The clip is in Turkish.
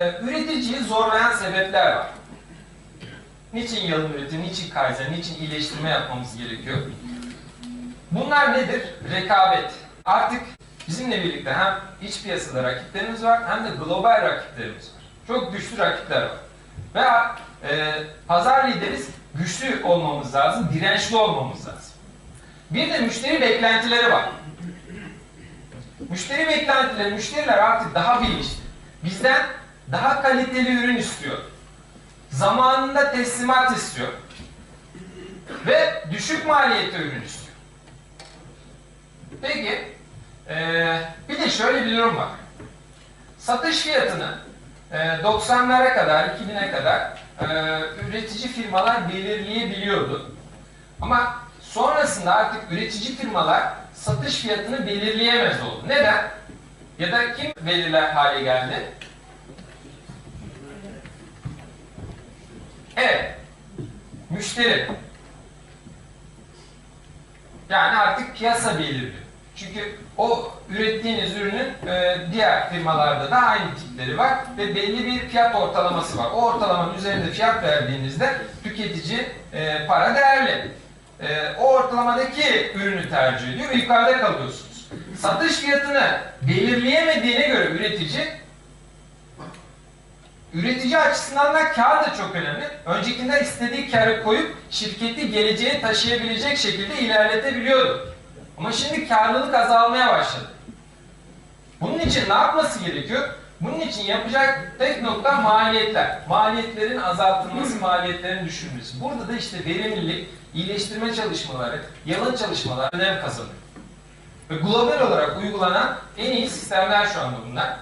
Ee, Üreticiyi zorlayan sebepler var. Niçin yalın üretim, niçin kaizen, niçin iyileştirme yapmamız gerekiyor? Bunlar nedir? Rekabet. Artık bizimle birlikte hem iç piyasada rakiplerimiz var hem de global rakiplerimiz var. Çok güçlü rakipler var. Ve e, pazar lideriz, güçlü olmamız lazım, dirençli olmamız lazım. Bir de müşteri beklentileri var. Müşteri beklentileri, müşteriler artık daha bilinçli. Bizden daha kaliteli ürün istiyor. Zamanında teslimat istiyor. Ve düşük maliyette ürün istiyor. Peki, eee, bir de şöyle bir durum var. Satış fiyatını eee, 90'lara kadar, 2000'e kadar eee, üretici firmalar belirleyebiliyordu. Ama sonrasında artık üretici firmalar satış fiyatını belirleyemez oldu. Neden? Ya da kim belirler hale geldi? Evet. Müşteri. Yani artık piyasa belirliyor. Çünkü o ürettiğiniz ürünün e, diğer firmalarda da aynı tipleri var ve belli bir fiyat ortalaması var. O ortalamanın üzerinde fiyat verdiğinizde tüketici e, para değerli. E, o ortalamadaki ürünü tercih ediyor ve yukarıda kalıyorsunuz. Satış fiyatını belirleyemediğine göre üretici Üretici açısından da kar da çok önemli. Öncekinden istediği karı koyup şirketi geleceğe taşıyabilecek şekilde ilerletebiliyordu. Ama şimdi karlılık azalmaya başladı. Bunun için ne yapması gerekiyor? Bunun için yapacak tek nokta maliyetler. Maliyetlerin azaltılması, maliyetlerin düşürülmesi. Burada da işte verimlilik, iyileştirme çalışmaları, yalın çalışmalar önem kazanıyor. Ve global olarak uygulanan en iyi sistemler şu anda bunlar.